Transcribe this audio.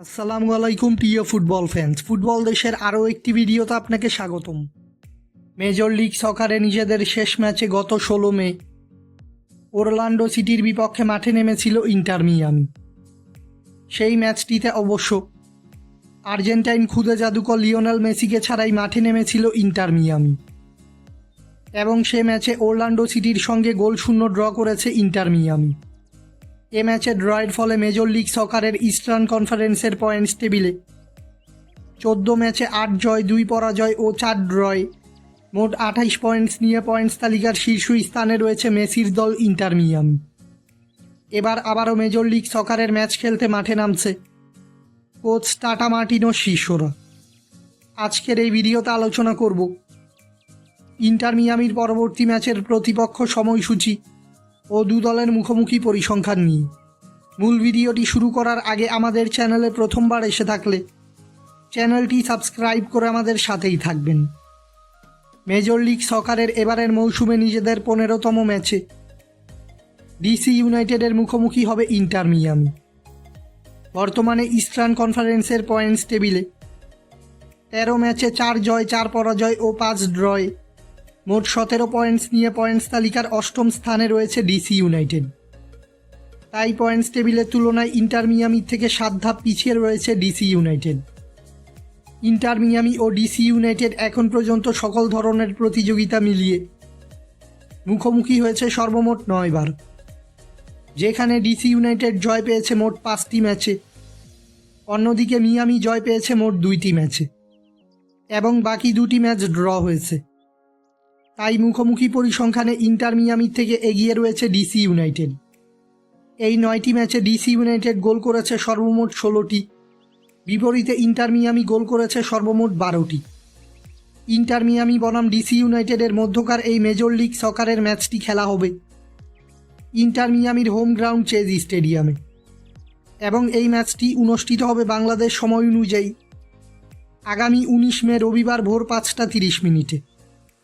আসসালামু আলাইকুম, প্রিয় ফুটবল ফ্যান্স ফুটবল দেশের আরও একটি ভিডিওতে আপনাকে স্বাগতম। মেজর লিগ সকারে নিজেদের শেষ ম্যাচে গত ষোলো মে ওরলান্ডো সিটির বিপক্ষে মাঠে নেমেছিল ইন্টার মিয়ামি সেই ম্যাচটিতে অবশ্য আর্জেন্টাইন খুদে জাদুকর লিওনেল মেসিকে ছাড়াই মাঠে নেমেছিল ইন্টার মিয়ামি এবং সে ম্যাচে ওরলান্ডো সিটির সঙ্গে গোল শূন্য ড্র করেছে ইন্টার মিয়ামি এ ম্যাচে ড্রয়ের ফলে মেজর লিগ সকারের ইস্টার্ন কনফারেন্সের পয়েন্টস টেবিলে। চোদ্দ ম্যাচে আট জয়, দুই পরাজয় ও চার ড্রয়। মোট আঠাইশ পয়েন্টস নিয়ে পয়েন্টস তালিকার শীর্ষ স্থানে রয়েছে মেসির দল ইন্টার মিয়ামি। এবার আবারও মেজর লিগ সকারের ম্যাচ খেলতে মাঠে নামছে কোচ টাটা মার্টিনো শিষ্যরা আজকের এই ভিডিওতে আলোচনা করব। ইন্টার মিয়ামির পরবর্তী ম্যাচের প্রতিপক্ষ সময়সূচি ও দু দলের মুখোমুখি পরিসংখ্যান নিয়ে মূল ভিডিওটি শুরু করার আগে আমাদের চ্যানেলে প্রথমবার এসে থাকলে চ্যানেলটি সাবস্ক্রাইব করে আমাদের সাথেই থাকবেন। মেজর লিগ সকারের এবারের মৌসুমে নিজেদের পনেরোতম ম্যাচে ডিসি ইউনাইটেডের মুখোমুখি হবে ইন্টার মিয়ামি। বর্তমানে ইস্টার্ন কনফারেন্সের পয়েন্টস টেবিলে তেরো ম্যাচে চার জয়, চার পরাজয় ও পাঁচ ড্রয়ে মোট সতেরো পয়েন্টস নিয়ে পয়েন্টস তালিকার অষ্টম স্থানে রয়েছে ডিসি ইউনাইটেড তাই পয়েন্টস টেবিলের তুলনায় ইন্টার মিয়ামি থেকে সাত ধাপ পিছিয়ে রয়েছে ডিসি ইউনাইটেড ইন্টার মিয়ামি ও ডিসি ইউনাইটেড এখন পর্যন্ত সকল ধরনের প্রতিযোগিতা মিলিয়ে মুখোমুখি হয়েছে সর্বমোট নয়বার যেখানে ডিসি ইউনাইটেড জয় পেয়েছে মোট পাঁচটি ম্যাচে, অন্যদিকে মিয়ামি জয় পেয়েছে মোট দুইটি ম্যাচে, এবং বাকি দুটি ম্যাচ ড্র হয়েছে। তাই মুখোমুখি পরিসংখ্যানে ইন্টার মিয়ামির থেকে এগিয়ে রয়েছে ডিসি ইউনাইটেড। এই নয়টি ম্যাচে ডিসি ইউনাইটেড গোল করেছে সর্বমোট ষোলোটি। বিপরীতে ইন্টার মিয়ামি গোল করেছে সর্বমোট বারোটি। ইন্টার মিয়ামি বনাম ডিসি ইউনাইটেডের মধ্যকার এই মেজর লিগ সকারের ম্যাচটি খেলা হবে। ইন্টার মিয়ামির হোম গ্রাউন্ড চেজ স্টেডিয়ামে। এবং এই ম্যাচটি অনুষ্ঠিত হবে বাংলাদেশ সময় অনুযায়ী। আগামী উনিশ মে রবিবার ভোর পাঁচটা তিরিশ মিনিটে।